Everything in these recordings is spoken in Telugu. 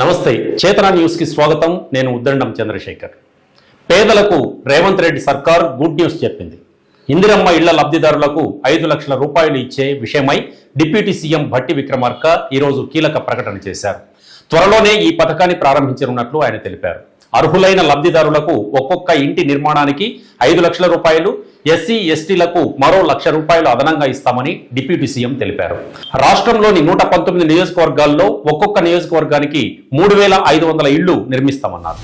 నమస్తే. చేతన న్యూస్కి స్వాగతం. నేను ఉద్దండం చంద్రశేఖర్. పేదలకు రేవంత్ రెడ్డి సర్కార్ గుడ్ న్యూస్ చెప్పింది. ఇందిరమ్మ ఇళ్ళ లబ్ధిదారులకు ఐదు లక్షల రూపాయలు ఇచ్చే విషయమై డిప్యూటీ సీఎం భట్టి విక్రమార్క ఈరోజు కీలక ప్రకటన చేశారు. త్వరలోనే ఈ పథకాన్ని ప్రారంభించనున్నట్లు ఆయన తెలిపారు. అర్హులైన లబ్ధిదారులకు ఒక్కొక్క ఇంటి నిర్మాణానికి ఐదు లక్షల రూపాయలు ఎస్సీ ఎస్టీలకు మరో లక్ష రూపాయలు అదనంగా ఇస్తామని డిప్యూటీ సీఎం తెలిపారు. రాష్ట్రంలోని నూట పంతొమ్మిది నియోజకవర్గాల్లో ఒక్కొక్క నియోజకవర్గానికి మూడు వేల ఐదు వందల ఇళ్ళు నిర్మిస్తామన్నారు.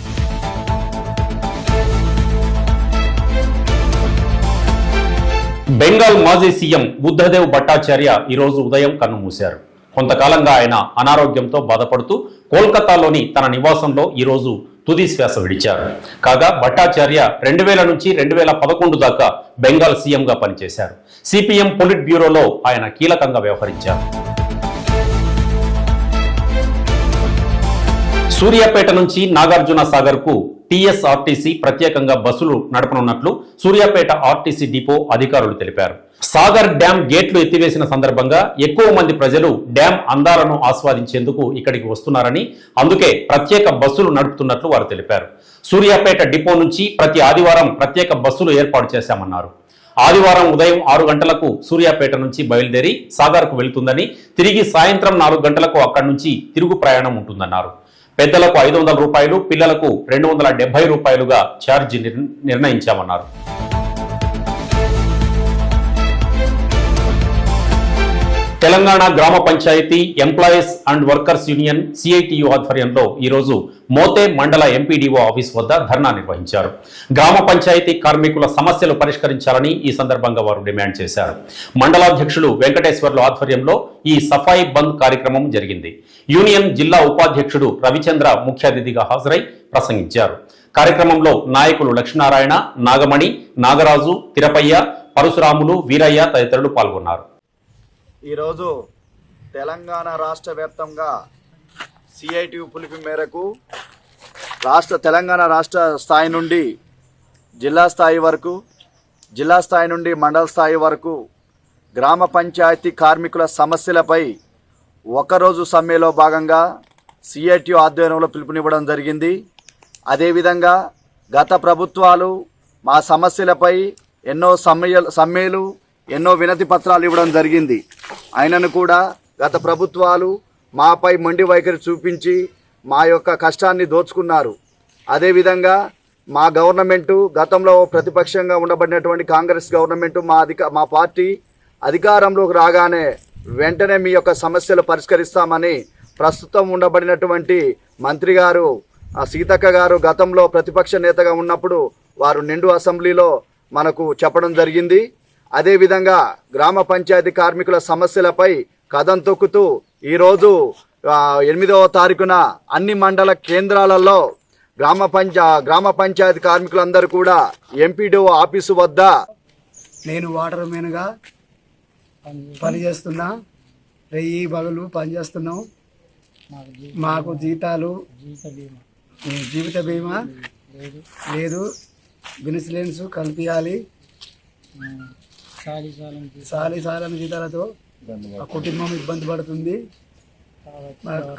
బెంగాల్ మాజీ సీఎం బుద్ధదేవ్ భట్టాచార్య ఈరోజు ఉదయం కన్నుమూశారు కొంతకాలంగా ఆయన అనారోగ్యంతో బాధపడుతూ కోల్కతాలోని తన నివాసంలో ఈరోజు తుది శ్వాస విడిచారు. కాగా భట్టాచార్య రెండు వేల నుంచి రెండు వేల పదకొండు దాకా బెంగాల్ సీఎంగా పనిచేశారు. సిపిఎం పొలిట్ బ్యూరోలో ఆయన కీలకంగా వ్యవహరించారు. సూర్యాపేట నుంచి నాగార్జున సాగర్కు టీఎస్ఆర్టీసీ ప్రత్యేకంగా బస్సులు నడపనున్నట్లు సూర్యాపేట ఆర్టీసీ డిపో అధికారులు తెలిపారు. సాగర్ డ్యాం గేట్లు ఎత్తివేసిన సందర్భంగా ఎక్కువ మంది ప్రజలు డ్యాం అందాలను ఆస్వాదించేందుకు ఇక్కడికి వస్తున్నారని అందుకే ప్రత్యేక బస్సులు నడుపుతున్నట్లు వారు తెలిపారు. సూర్యాపేట డిపో నుంచి ప్రతి ఆదివారం ప్రత్యేక బస్సులు ఏర్పాటు చేశామన్నారు. ఆదివారం ఉదయం ఆరు గంటలకు సూర్యాపేట నుంచి బయలుదేరి సాగర్కు వెళ్తుందని తిరిగి సాయంత్రం నాలుగు గంటలకు అక్కడి నుంచి తిరుగు ప్రయాణం ఉంటుందన్నారు. పెద్దలకు ఐదు వందల రూపాయలు పిల్లలకు రెండు వందల డెబ్బై రూపాయలుగా ఛార్జ్ నిర్ణయించామన్నారు. తెలంగాణ గ్రామ panchayat employees and workers union CITU ఆధ్వర్యంలో ఈరోజు మోతే మండల ఎంపీడీఓ ఆఫీస్ వద్ద ధర్నా నిర్వహించారు. గ్రామ పంచాయతీ కార్మికుల సమస్యలు పరిష్కరించాలని ఈ సందర్భంగా వారు డిమాండ్ చేశారు. మండలాధ్యక్షులు వెంకటేశ్వర్లు ఆధ్వర్యంలో ఈ సఫాయి బంద్ కార్యక్రమం జరిగింది. యూనియన్ జిల్లా ఉపాధ్యక్షుడు రవిచంద్ర ముఖ్య అతిథిగా హాజరై ప్రసంగించారు. కార్యక్రమంలో నాయకులు లక్ష్మీనారాయణ నాగమణి నాగరాజు తిరపయ్య పరశురాములు వీరయ్య తదితరులు పాల్గొన్నారు. ఈరోజు తెలంగాణ రాష్ట్ర వ్యాప్తంగా సిఐటి పిలుపు మేరకు రాష్ట్ర తెలంగాణ రాష్ట్ర స్థాయి నుండి జిల్లా స్థాయి వరకు జిల్లా స్థాయి నుండి మండల స్థాయి వరకు గ్రామ పంచాయతీ కార్మికుల సమస్యలపై ఒకరోజు సమ్మెలో భాగంగా సిఐటి ఆధ్వర్యంలో పిలుపునివ్వడం జరిగింది. అదేవిధంగా గత ప్రభుత్వాలు మా సమస్యలపై ఎన్నో సమ్మె సమ్మెలు ఎన్నో వినతి పత్రాలు ఇవ్వడం జరిగింది. ఆయనను కూడా గత ప్రభుత్వాలు మాపై మండి వైఖరి చూపించి మా యొక్క కష్టాన్ని దోచుకున్నారు. అదేవిధంగా మా గవర్నమెంటు గతంలో ప్రతిపక్షంగా ఉండబడినటువంటి కాంగ్రెస్ గవర్నమెంటు మా అధిక మా పార్టీ అధికారంలోకి రాగానే వెంటనే మీ యొక్క సమస్యలు పరిష్కరిస్తామని ప్రస్తుతం ఉండబడినటువంటి మంత్రి గారు సీతక్క గారు గతంలో ప్రతిపక్ష నేతగా ఉన్నప్పుడు వారు నిండు అసెంబ్లీలో మనకు చెప్పడం జరిగింది. అదేవిధంగా గ్రామ పంచాయతీ కార్మికుల సమస్యలపై కథం తొక్కుతూ ఈరోజు ఎనిమిదవ తారీఖున అన్ని మండల కేంద్రాలలో గ్రామ పంచా గ్రామ పంచాయతీ కార్మికులందరూ కూడా ఎంపీడీఓ ఆఫీసు వద్ద నేను వాటర్ మెన్గా పనిచేస్తున్నా రెయ్యి వెయ్యి బగులు మాకు జీతాలు జీవిత బీమా లేదు. ఇన్సూరెన్స్ కల్పించాలి. సాలి సాలని జీతాలతో ఆ కుటుంబం ఇబ్బంది పడుతుంది.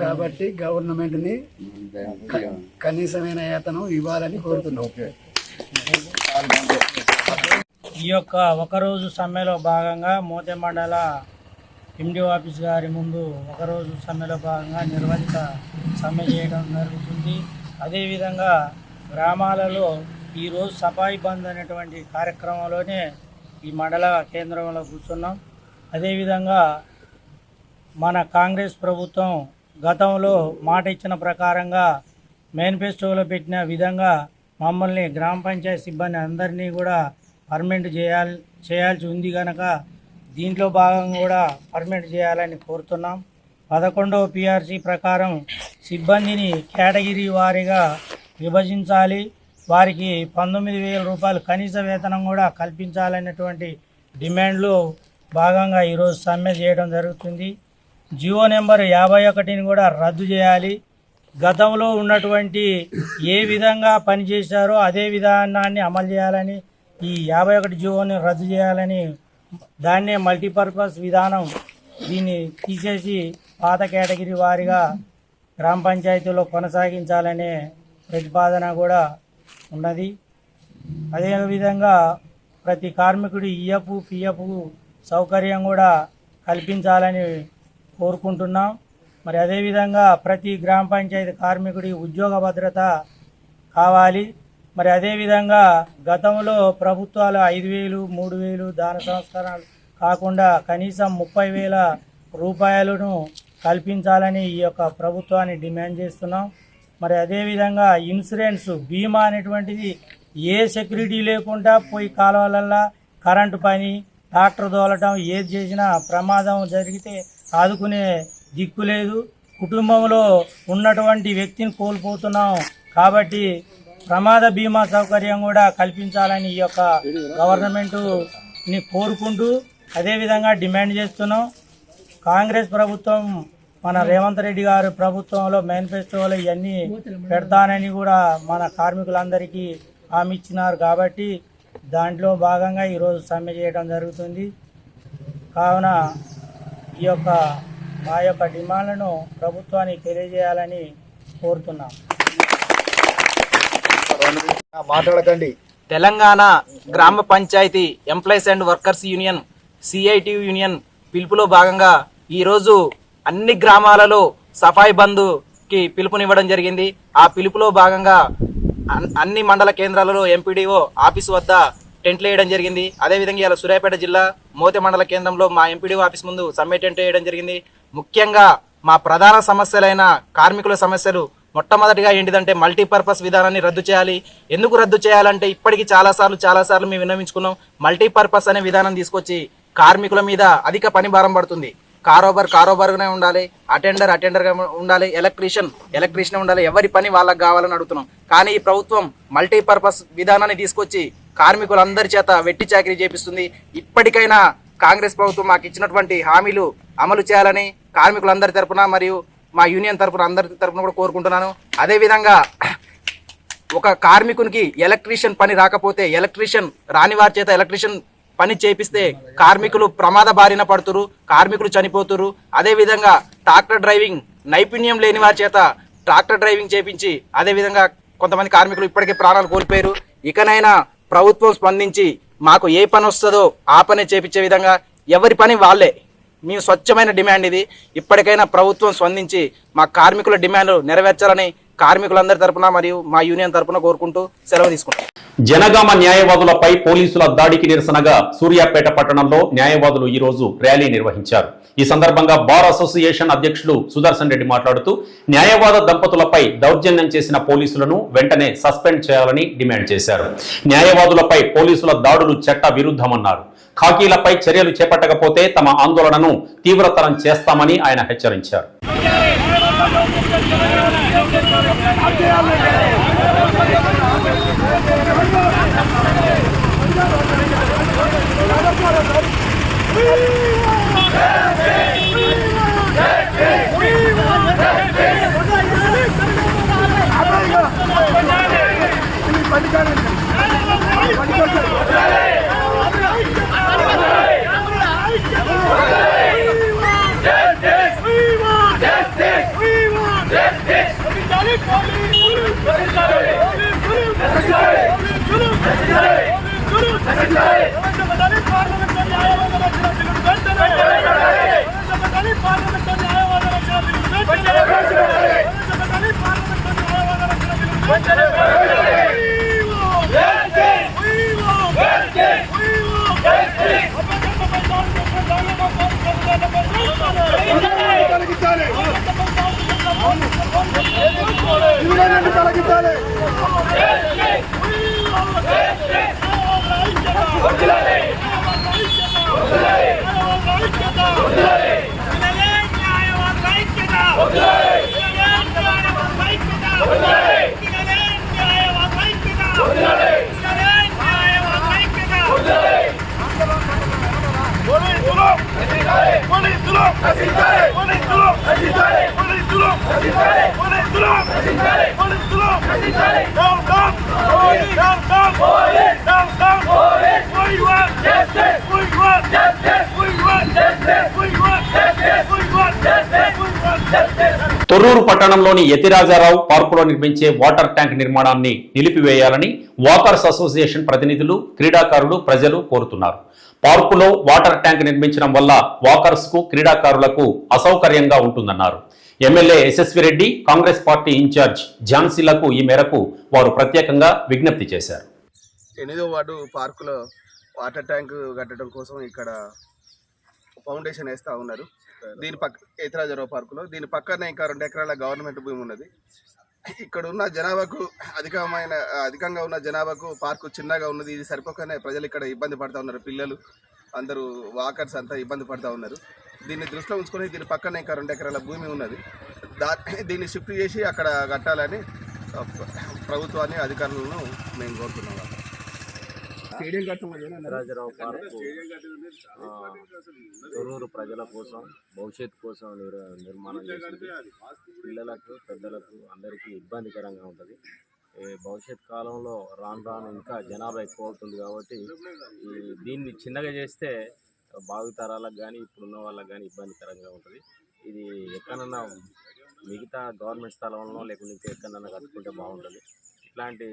కాబట్టి గవర్నమెంట్ని కనీసమైన వేతనం ఇవ్వాలని కోరుతున్నాం. ఈ యొక్క ఒకరోజు సమ్మెలో భాగంగా మోతే మండల ఎండి ఆఫీస్ గారి ముందు ఒకరోజు సమ్మెలో భాగంగా నిర్వహిత సమ్మె చేయడం జరుగుతుంది. అదేవిధంగా గ్రామాలలో ఈరోజు సఫాయి బంద్ అనేటువంటి కార్యక్రమంలోనే ఈ మండల కేంద్రంలో కూర్చున్నాం. అదేవిధంగా మన కాంగ్రెస్ ప్రభుత్వం గతంలో మాట ఇచ్చిన ప్రకారంగా మేనిఫెస్టోలో పెట్టిన విధంగా మమ్మల్ని గ్రామ పంచాయతీ సిబ్బంది అందరినీ కూడా పర్మనెంట్ చేయాలి చేయాల్సి ఉంది కనుక దీంట్లో భాగంగా కూడా పర్మనెంట్ చేయాలని కోరుతున్నాం. పదకొండవ పిఆర్సీ ప్రకారం సిబ్బందిని కేటగిరీ వారీగా విభజించాలి. వారికి పంతొమ్మిది వేల రూపాయలు కనీస వేతనం కూడా కల్పించాలనేటువంటి డిమాండ్లు భాగంగా ఈరోజు సమ్మె చేయడం జరుగుతుంది. జియో నెంబర్ యాభై ఒకటిని కూడా రద్దు చేయాలి. గతంలో ఉన్నటువంటి ఏ విధంగా పనిచేశారో అదే విధానాన్ని అమలు చేయాలని ఈ యాభై ఒకటి జియోని రద్దు చేయాలని దాన్నే మల్టీపర్పస్ విధానం దీన్ని తీసేసి పాత కేటగిరీ వారిగా గ్రామ పంచాయతీలో కొనసాగించాలనే ప్రతిపాదన కూడా ఉన్నది. అదేవిధంగా ప్రతి కార్మికుడి ఈఎఫ్ పిఎఫ్ సౌకర్యం కూడా కల్పించాలని కోరుకుంటున్నాం. మరి అదేవిధంగా ప్రతి గ్రామ పంచాయతీ కార్మికుడి ఉద్యోగ భద్రత కావాలి. మరి అదేవిధంగా గతంలో ప్రభుత్వాలు ఐదు వేలు మూడు వేలు దాన సంస్కరణలు కాకుండా కనీసం ముప్పై వేల రూపాయలను కల్పించాలని ఈ యొక్క ప్రభుత్వాన్ని డిమాండ్ చేస్తున్నాం. మరి అదేవిధంగా ఇన్సూరెన్స్ బీమా అనేటువంటిది ఏ సెక్యూరిటీ లేకుండా పోయి కాలువలల్లా కరెంటు పని ట్రాక్టర్ దోలటం ఏది చేసినా ప్రమాదం జరిగితే ఆదుకునే దిక్కు లేదు. కుటుంబంలో ఉన్నటువంటి వ్యక్తిని కోల్పోతున్నాం కాబట్టి ప్రమాద బీమా సౌకర్యం కూడా కల్పించాలని ఈ యొక్క గవర్నమెంట్ని కోరుకుంటూ అదేవిధంగా డిమాండ్ చేస్తున్నాం. కాంగ్రెస్ ప్రభుత్వం మన రేవంత్ రెడ్డి గారు ప్రభుత్వంలో మేనిఫెస్టోలో ఇవన్నీ పెడతానని కూడా మన కార్మికులందరికీ హామీ ఇచ్చినారు కాబట్టి దాంట్లో భాగంగా ఈరోజు సమ్మె చేయడం జరుగుతుంది. కావున ఈ యొక్క మా యొక్క డిమాండ్లను ప్రభుత్వానికి తెలియజేయాలని కోరుతున్నాం. మాట్లాడకండి. తెలంగాణ గ్రామ panchayat employees and workers union CIT union పిలుపులో భాగంగా ఈరోజు అన్ని గ్రామాలలో సఫాయి బంధుకి పిలుపునివ్వడం జరిగింది. ఆ పిలుపులో భాగంగా అన్- అన్ని మండల కేంద్రాలలో ఎంపీడీఓ ఆఫీస్ వద్ద టెంట్లు వేయడం జరిగింది. అదేవిధంగా ఇలా సూర్యాపేట జిల్లా మోతే మండల కేంద్రంలో మా ఎంపీడీఓ ఆఫీస్ ముందు సమ్మె టెంట్ వేయడం జరిగింది. ముఖ్యంగా మా ప్రధాన సమస్యలైన కార్మికుల సమస్యలు మొట్టమొదటిగా ఏంటిదంటే మల్టీపర్పస్ విధానాన్ని రద్దు చేయాలి. ఎందుకు రద్దు చేయాలంటే ఇప్పటికీ చాలాసార్లు చాలాసార్లు మేము విన్నవించుకున్నాం. మల్టీపర్పస్ అనే విధానం తీసుకొచ్చి కార్మికుల మీద అధిక పని భారం పడుతుంది. కారోబార్ కారోబార్గానే ఉండాలి అటెండర్ అటెండర్గా ఉండాలి ఎలక్ట్రీషియన్ ఎలక్ట్రీషియన్ ఉండాలి ఎవరి పని వాళ్ళకి కావాలని అడుగుతున్నాం. కానీ ఈ ప్రభుత్వం మల్టీపర్పస్ విధానాన్ని తీసుకొచ్చి కార్మికులందరి చేత వెట్టి చాకరీ చేపిస్తుంది. ఇప్పటికైనా కాంగ్రెస్ ప్రభుత్వం మాకు ఇచ్చినటువంటి హామీలు అమలు చేయాలని కార్మికులందరి తరపున మరియు మా యూనియన్ తరపున అందరి తరపున కూడా కోరుకుంటున్నాను. అదేవిధంగా ఒక కార్మికునికి ఎలక్ట్రీషియన్ పని రాకపోతే ఎలక్ట్రీషియన్ రాని వారి చేత ఎలక్ట్రీషియన్ పని చేపిస్తే కార్మికులు ప్రమాద బారిన పడుతురు కార్మికులు చనిపోతురు. అదేవిధంగా ట్రాక్టర్ డ్రైవింగ్ నైపుణ్యం లేని వారి చేత ట్రాక్టర్ డ్రైవింగ్ చేపించి అదేవిధంగా కొంతమంది కార్మికులు ఇప్పటికే ప్రాణాలు కోల్పోయారు. ఇకనైనా ప్రభుత్వం స్పందించి మాకు ఏ పని వస్తుందో ఆ పని చేపించే విధంగా ఎవరి పని వాళ్ళే. మేము స్వచ్ఛమైన డిమాండ్ ఇది. ఇప్పటికైనా ప్రభుత్వం స్పందించి మా కార్మికుల డిమాండ్ నెరవేర్చాలని కార్మికులందరి తరపున మరియు మా యూనియన్ తరపున కోరుకుంటూ సెలవు తీసుకుంటాం. జనగామ న్యాయవాదులపై పోలీసుల దాడికి నిరసనగా సూర్యాపేట పట్టణంలో న్యాయవాదులు ఈ రోజు ర్యాలీ నిర్వహించారు. ఈ సందర్భంగా బార్ అసోసియేషన్ అధ్యక్షులు సుదర్శన్ రెడ్డి మాట్లాడుతూ న్యాయవాద దంపతులపై దౌర్జన్యం చేసిన పోలీసులను వెంటనే సస్పెండ్ చేయాలని డిమాండ్ చేశారు. న్యాయవాదులపై పోలీసుల దాడులు చట్ట విరుద్ధమన్నారు ఖాకీలపై చర్యలు చేపట్టకపోతే తమ ఆందోళనను తీవ్రతరం చేస్తామని ఆయన హెచ్చరించారు. படிக்கான Let's go! తొలగించాలి వదిలాలి వదిలాలి తొర్రూరు పట్టణంలోని యతిరాజారావు పార్కులో నిర్మించే వాటర్ ట్యాంక్ నిర్మాణాన్ని నిలిపివేయాలని వాకర్స్ అసోసియేషన్ ప్రతినిధులు క్రీడాకారులు ప్రజలు కోరుతున్నారు. పార్కులో వాటర్ ట్యాంక్ నిర్మించడం వల్ల వాకర్స్కు క్రీడాకారులకు అసౌకర్యంగా ఉంటుందన్నారు. MLA Yashasvi Reddy Congress party incharge ఝాన్సీలకు ఈ మేరకు వారు ప్రత్యేకంగా విజ్ఞప్తి చేశారు. ఎనిమిదో వార్డు పార్కులో వాటర్ ట్యాంక్ కట్టడం కోసం ఇక్కడ ఫౌండేషన్ వేస్తూ ఉన్నారు. దీని పక్క ఏతరాజరావు పార్కులో. దీని పక్కనే ఇంకా రెండు ఎకరాల గవర్నమెంట్ భూమి ఉన్నది. ఇక్కడ ఉన్న జనాభాకు అధికమైన అధికంగా ఉన్న జనాభాకు పార్కు చిన్నగా ఉన్నది. ఇది సరిపోకనే ప్రజలు ఇక్కడ ఇబ్బంది పడుతూ ఉన్నారు. పిల్లలు అందరూ వాకర్స్ అంతా ఇబ్బంది పడుతూ ఉన్నారు. దీన్ని దృష్టిలో ఉంచుకొని దీని పక్కనే ఇంకా రెండు ఎకరాల భూమి ఉన్నది. దా దీన్ని షిఫ్ట్ చేసి అక్కడ కట్టాలని ప్రభుత్వాన్ని అధికారులను మేము కోరుతున్నాం. స్టేడియం రాజరావు పార్కు ఆ, తొర్రూరు ప్రజల కోసం భవిష్యత్తు కోసం నిర్ నిర్మాణం చేసింది. పిల్లలకు పెద్దలకు అందరికీ ఇబ్బందికరంగా ఉంటుంది. ఈ భవిష్యత్ కాలంలో రాను రాను ఇంకా జనాభా ఎక్కువ అవుతుంది కాబట్టి ఈ దీన్ని చిన్నగా చేస్తే భావితరాలకు కానీ ఇప్పుడున్న వాళ్ళకి కానీ ఇబ్బందికరంగా ఉంటుంది. ఇది ఎక్కడన్నా మిగతా గవర్నమెంట్ స్థలంలో లేకుంటే ఇంకా ఎక్కడన్నా కట్టుకుంటే బాగుంటుంది. ఇట్లాంటి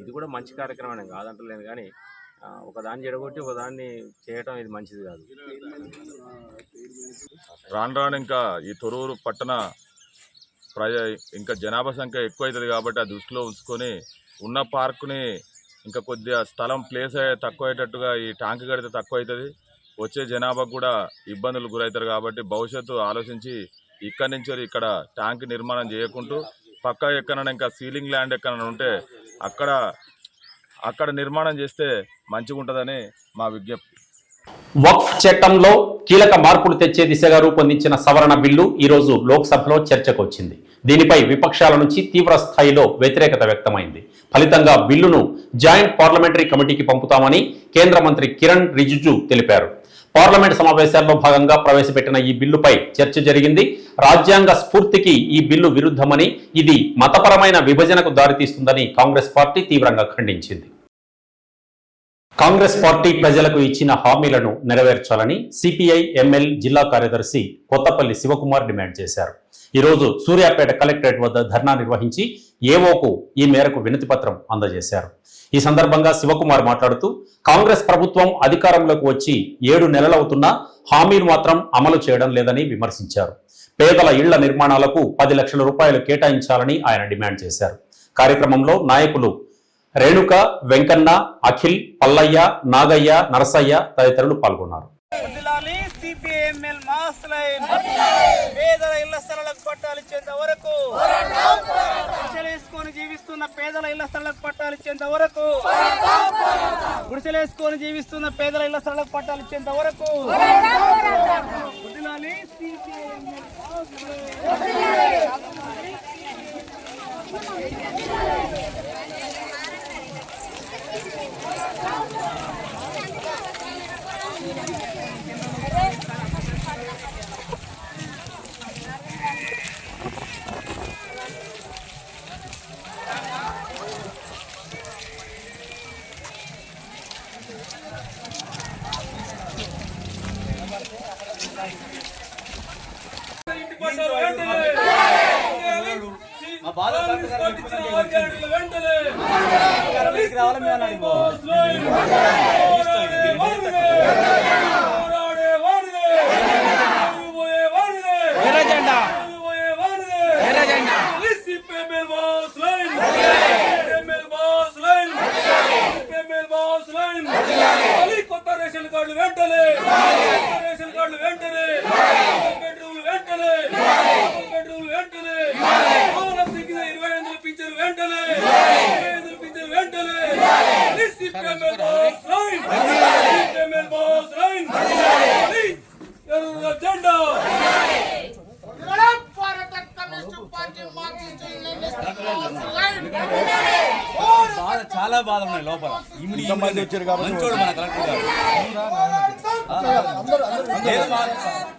ఇది కూడా మంచి కార్యక్రమం కాదంటలేదు కానీ ఒకదాన్ని చెడగొట్టి ఒకదాన్ని చేయటం ఇది మంచిది కాదు. రాను రాను ఇంకా ఈ తొరూరు పట్టణ ప్రజ ఇంకా జనాభా సంఖ్య ఎక్కువ అవుతుంది కాబట్టి ఆ దృష్టిలో ఉంచుకొని ఉన్న పార్కుని ఇంకా కొద్దిగా స్థలం ప్లేస్ అయ్యే తక్కువ అయ్యేటట్టుగా ఈ ట్యాంక్ కడితే తక్కువ అవుతుంది వచ్చే జనాభా కూడా ఇబ్బందులు గురవుతారు కాబట్టి భవిష్యత్తు ఆలోచించి ఇక్కడి నుంచి ఇక్కడ ట్యాంక్ నిర్మాణం చేయకుంటూ పక్క ఎక్కడ ఇంకా సీలింగ్ ల్యాండ్ ఎక్కడ ఉంటే అక్కడ అక్కడ నిర్మాణం చేస్తే మంచిగా ఉంటుందని మా విజ్ఞప్తి. వక్ఫ్ చట్టంలో కీలక మార్పులు తెచ్చే దిశగా రూపొందించిన సవరణ బిల్లు ఈరోజు లోక్సభలో చర్చకు వచ్చింది దీనిపై విపక్షాల నుంచి తీవ్ర స్థాయిలో వ్యతిరేకత వ్యక్తమైంది. ఫలితంగా బిల్లును జాయింట్ పార్లమెంటరీ కమిటీకి పంపుతామని కేంద్ర మంత్రి కిరణ్ రిజిజు తెలిపారు. పార్లమెంట్ సమావేశాల్లో భాగంగా ప్రవేశపెట్టిన ఈ బిల్లుపై చర్చ జరిగింది. రాజ్యాంగ స్ఫూర్తికి ఈ బిల్లు విరుద్ధమని ఇది మతపరమైన విభజనకు దారితీస్తుందని కాంగ్రెస్ పార్టీ తీవ్రంగా ఖండించింది. కాంగ్రెస్ పార్టీ ప్రజలకు ఇచ్చిన హామీలను నెరవేర్చాలని సిపిఐ ఎంఎల్ జిల్లా కార్యదర్శి కొత్తపల్లి శివకుమార్ డిమాండ్ చేశారు. ఈరోజు సూర్యాపేట కలెక్టరేట్ వద్ద ధర్నా నిర్వహించి ఏవోకు ఈ మేరకు వినతి పత్రం అందజేశారు. ఈ సందర్భంగా శివకుమార్ మాట్లాడుతూ కాంగ్రెస్ ప్రభుత్వం అధికారంలోకి వచ్చి ఏడు నెలలవుతున్నా హామీలు మాత్రం అమలు చేయడం లేదని విమర్శించారు. పేదల ఇళ్ళ నిర్మాణాలకు పది లక్షల రూపాయలు కేటాయించాలని ఆయన డిమాండ్ చేశారు. కార్యక్రమంలో నాయకులు రేణుక వెంకన్న అఖిల్ పల్లయ్య నాగయ్య నరసయ్య తదితరులు పాల్గొన్నారు. ఎంఎల్ మాస్ లైన్ పేదల ఇళ్ళ స్థలాలకు పట్టాలు ఇచ్చేంత వరకు గుడిసెలేసుకొని జీవిస్తున్న పేదల ఇళ్ళ స్థలాలకు పట్టాలు ఇచ్చేంత వరకు గుడిసెలేసుకొని జీవిస్తున్న పేదల ఇళ్ళ స్థలాలకు పట్టాలు ఇచ్చేంత వరకు Mass line. కొత్త రేషన్ కార్డులు వెంటనే రేషన్ కార్డులు వెంటనే బెడ్రూమ్లు వెంటనే బెడ్రూమ్లు వెంటనే ఆరోగ్య ఇరవై ఐదు పింఛన్ వెంటనే ఇరవై ఐదు పింఛన్ వెంటనే జెండా చాలా బాధ ఉన్నాయి లోపల. ఇంతమంది వచ్చారు కాబట్టి మంచోడు మన కలెక్టర్ గారు. మా-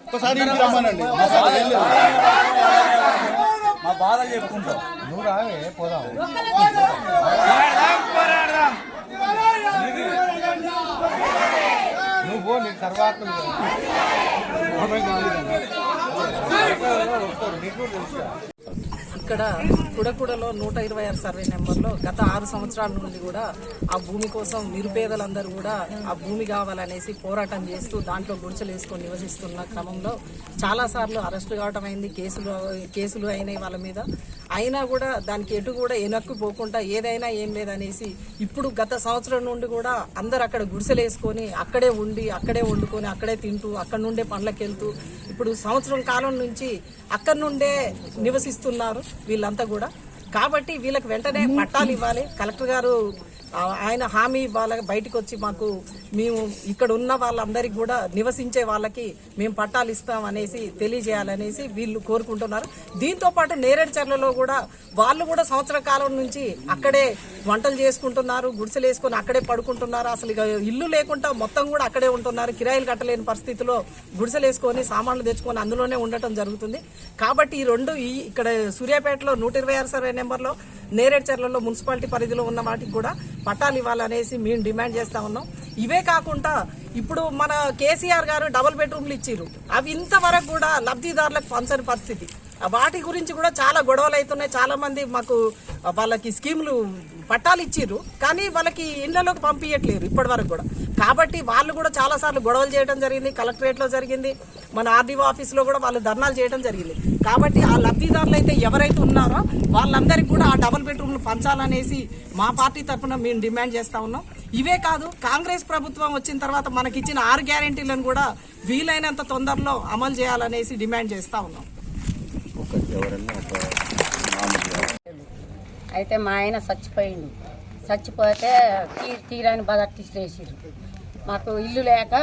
ఒకసారి ఇంటికి రమ్మనండి. మా బాధలు చెప్పుకుంటాం. నువ్వు రావే పోదాం. తర్వాత ఇక్కడ కుడకుడలో నూట ఇరవై ఆరు సర్వే నెంబర్లో గత ఆరు సంవత్సరాల నుండి కూడా ఆ భూమి కోసం నిరుపేదలందరూ కూడా ఆ భూమి కావాలనేసి పోరాటం చేస్తూ దాంట్లో గుడిచలు వేసుకొని నివసిస్తున్న క్రమంలో చాలా సార్లు కావడం అయింది కేసులు కేసులు అయినాయి వాళ్ళ మీద. అయినా కూడా దానికి ఎటు కూడా వెనక్కి పోకుండా ఏదైనా ఏం లేదనేసి ఇప్పుడు గత సంవత్సరం నుండి కూడా అందరు అక్కడ గుడిసెలు వేసుకొని అక్కడే ఉండి అక్కడే వండుకొని అక్కడే తింటూ అక్కడ నుండే పండ్లకి వెళ్తూ ఇప్పుడు సంవత్సరం కాలం నుంచి అక్కడ నుండే నివసిస్తున్నారు వీళ్ళంతా కూడా. కాబట్టి వీళ్ళకి వెంటనే పట్టాలు ఇవ్వాలి. కలెక్టర్ గారు ఆయన హామీ ఇవ్వాలి. బయటకు వచ్చి మాకు మేము ఇక్కడ ఉన్న వాళ్ళందరికీ కూడా నివసించే వాళ్ళకి మేము పట్టాలు ఇస్తాం అనేసి తెలియజేయాలనేసి వీళ్ళు కోరుకుంటున్నారు. దీంతో పాటు నేరేడుచర్లలో కూడా వాళ్ళు కూడా సంవత్సర కాలం నుంచి అక్కడే వంటలు చేసుకుంటున్నారు గుడిసెలు వేసుకొని అక్కడే పడుకుంటున్నారు. అసలు ఇల్లు లేకుండా మొత్తం కూడా అక్కడే ఉంటున్నారు. కిరాయిలు కట్టలేని పరిస్థితిలో గుడిసెలు వేసుకొని సామాన్లు తెచ్చుకొని అందులోనే ఉండటం జరుగుతుంది. కాబట్టి ఈ రెండు ఈ ఇక్కడ సూర్యాపేటలో నూట ఇరవై ఆరు సర్వే నేరేడు నేరేడుచర్లలో మున్సిపాలిటీ పరిధిలో ఉన్న వాటికి కూడా పట్టాలు ఇవ్వాలనేసి మేము డిమాండ్ చేస్తా ఉన్నాం. ఇవే కాకుండా ఇప్పుడు మన కేసీఆర్ గారు డబుల్ బెడ్రూమ్లు ఇచ్చారు అవి ఇంతవరకు కూడా లబ్ధిదారులకు పంచని పరిస్థితి. వాటి గురించి కూడా చాలా గొడవలు అవుతున్నాయి. చాలా మంది మాకు వాళ్ళకి స్కీములు పట్టాలు ఇచ్చిర్రు. కానీ వాళ్ళకి ఇళ్ళలోకి పంపించట్లేరు ఇప్పటి వరకు కూడా. కాబట్టి వాళ్ళు కూడా చాలా సార్లు గొడవలు చేయడం జరిగింది కలెక్టరేట్లో జరిగింది మన ఆర్డీఓ ఆఫీస్లో కూడా వాళ్ళు ధర్నాలు చేయడం జరిగింది. కాబట్టి ఆ లబ్ధిదారులు అయితే ఎవరైతే ఉన్నారో వాళ్ళందరికీ కూడా ఆ డబుల్ బెడ్రూమ్లు పంచాలనేసి మా పార్టీ తరఫున మేము డిమాండ్ చేస్తా ఉన్నాం. ఇవే కాదు కాంగ్రెస్ ప్రభుత్వం వచ్చిన తర్వాత మనకి ఇచ్చిన ఆరు గ్యారెంటీలను కూడా వీలైనంత తొందరలో అమలు చేయాలనేసి డిమాండ్ చేస్తా ఉన్నాం. అయితే మా ఆయన చచ్చిపోయిండు. చచ్చిపోతే తీ తీరాని బదర్ తీసిరేసిరు మాకు ఇల్లు లేక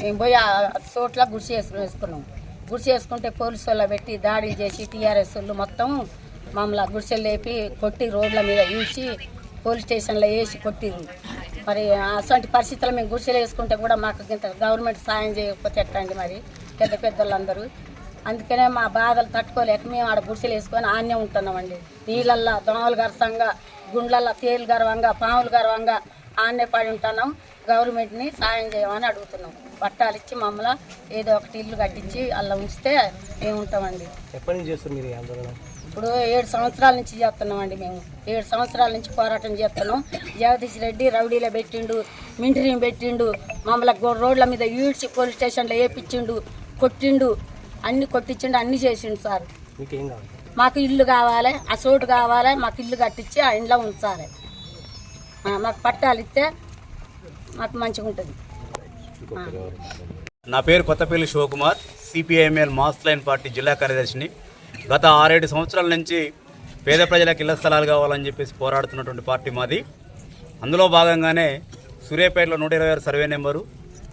మేము పోయి ఆ చోట్ల గుడిసె వేసుకుని వేసుకున్నాం. గుడిసె వేసుకుంటే పోలీసు వాళ్ళ పెట్టి దాడి చేసి టీఆర్ఎస్ వాళ్ళు మొత్తం మమ్మల్ని గుడిసెలు లేపి కొట్టి రోడ్ల మీద ఈడ్చి పోలీస్ స్టేషన్లో వేసి కొట్టిరు మరి అటువంటి పరిస్థితుల్లో మేము గుడిసెలు వేసుకుంటే కూడా మాకు ఇంత గవర్నమెంట్ సాయం చేయకపోతే ఎట్టండి మరి? పెద్ద పెద్దలందరూ అందుకనే మా బాధలు తట్టుకోలేక మేము ఆడ గుడిసెలు వేసుకొని ఆన్యం ఉంటున్నామండి. నీళ్ళల్లో దోమలు గరసంగా గుండ్లల్లో తేలు గర్వంగా పాములు గర్వంగా ఆన్నే పడి ఉంటున్నాం గవర్నమెంట్ని సాయం చేయమని అడుగుతున్నాం. పట్టాలు ఇచ్చి మమ్మల్ని ఏదో ఒకటి ఇల్లు కట్టించి అలా ఉంచితే మేము ఉంటామండి ఎప్పటి నుంచి చేస్తారు మీరు ఈ ఆందోళన? ఇప్పుడు ఏడు సంవత్సరాల నుంచి చేస్తున్నామండి మేము. ఏడు సంవత్సరాల నుంచి పోరాటం చేస్తున్నాం. జగదీష్ రెడ్డి రౌడీలో పెట్టిండు మింటరీని పెట్టిండు మమ్మల్ని రోడ్ల మీద ఈడ్చి పోలీస్ స్టేషన్లో వేపించిండు కొట్టిండు అన్ని కొట్టించిండు అన్ని చేసిండు సార్. మీకేం ఇల్లు కావాలి ఆ చోటు కావాలి మాకు ఇల్లు కట్టించి ఆ ఇంట్లో ఉంచాలి. మాకు పట్టాలు ఇస్తే మాకు మంచిగా ఉంటుంది. నా పేరు Kothapalli Sivakumar CPIML mass line party జిల్లా కార్యదర్శిని. గత ఆరేడు సంవత్సరాల నుంచి పేద ప్రజలకు ఇళ్ళ స్థలాలు కావాలని చెప్పేసి పోరాడుతున్నటువంటి పార్టీ మాది. అందులో భాగంగానే సూర్యాపేటలో నూట ఇరవై ఆరు సర్వే నెంబరు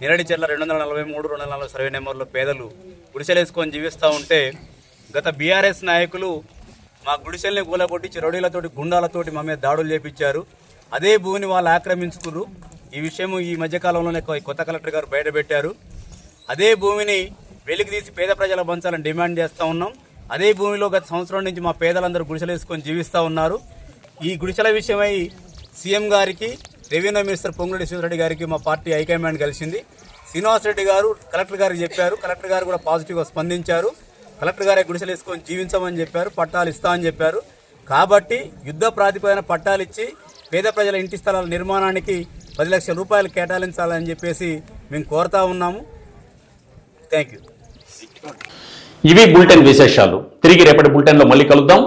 నిరడిచెర్ల రెండు వందల నలభై మూడు రెండు వందల నలభై సర్వే నెంబర్లో పేదలు గుడిసెలేసుకొని జీవిస్తూ ఉంటే గత బీఆర్ఎస్ నాయకులు మా గుడిసెల్ని కూలగొట్టించి రౌడీలతోటి గుండాలతోటి మా మీద దాడులు చేపించారు. అదే భూమిని వాళ్ళు ఆక్రమించుకున్నారు ఈ విషయం ఈ మధ్యకాలంలోనే కొత్త కలెక్టర్ గారు బయటపెట్టారు. అదే భూమిని వెలికి తీసి పేద ప్రజల పంచాలని డిమాండ్ చేస్తూ ఉన్నాం. అదే భూమిలో గత సంవత్సరం నుంచి మా పేదలందరూ గుడిసెలు వేసుకొని జీవిస్తూ ఉన్నారు. ఈ గుడిసెల విషయమై సీఎం గారికి రెవెన్యూ మినిస్టర్ పొంగురెడ్డి శివరెడ్డి గారికి మా పార్టీ హైకమాండ్ కలిసింది. శ్రీనివాస్ రెడ్డి గారు కలెక్టర్ గారికి చెప్పారు. కలెక్టర్ గారు కూడా పాజిటివ్గా స్పందించారు. కలెక్టర్ గారే గుడిసెలు వేసుకొని జీవించమని చెప్పారు. పట్టాలు ఇస్తా అని చెప్పారు. కాబట్టి యుద్ధ ప్రాతిపదికన పట్టాలు ఇచ్చి పేద ప్రజల ఇంటి స్థలాల నిర్మాణానికి పది లక్షల రూపాయలు కేటాయించాలని చెప్పేసి మేము కోరుతా ఉన్నాము. థ్యాంక్ యూ ఇవి బులెటిన్ విశేషాలు. తిరిగి రేపటి బులెటిన్లో మళ్ళీ కలుద్దాం.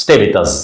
Stay with us